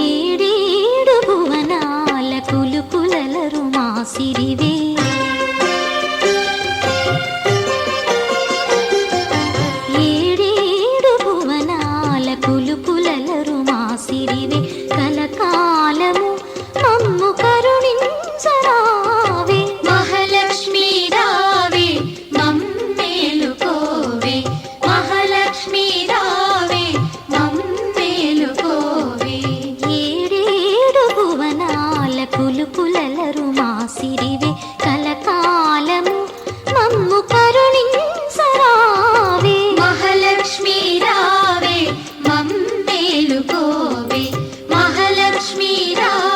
ఈడీడు భువనాల కులుకులలరు మా సిరివి భువనాల మా సిరివే కలకాలము. మమ్ము కరుణించరావే. మహాలక్ష్మి రావే మమ్మేలుకోవే మహాలక్ష్మి రావే.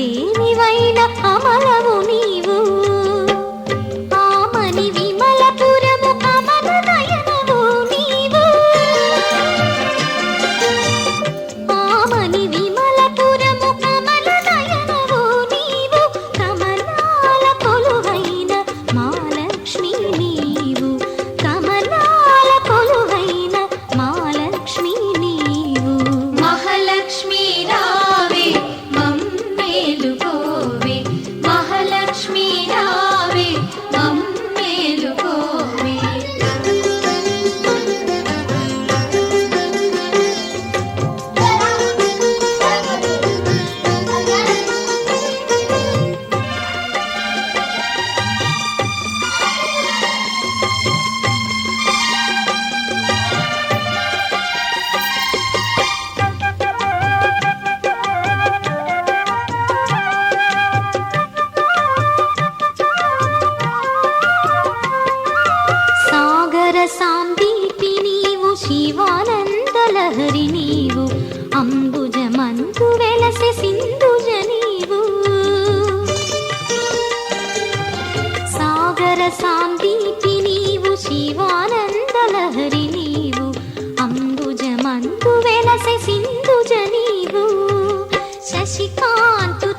దీనివైన దేవివైన అమలవు నీవు సాగర సాందీపి నీవు శివానందలహరి నీవు అంబుజ అంబుజమందు వెలసె సింధుజ నీవు సాగర సాందీపి నీవు శివానందలహరి నీవు అంబుజ అంబుజమందు వెలసె సింధుజ నీవు శశికాంతు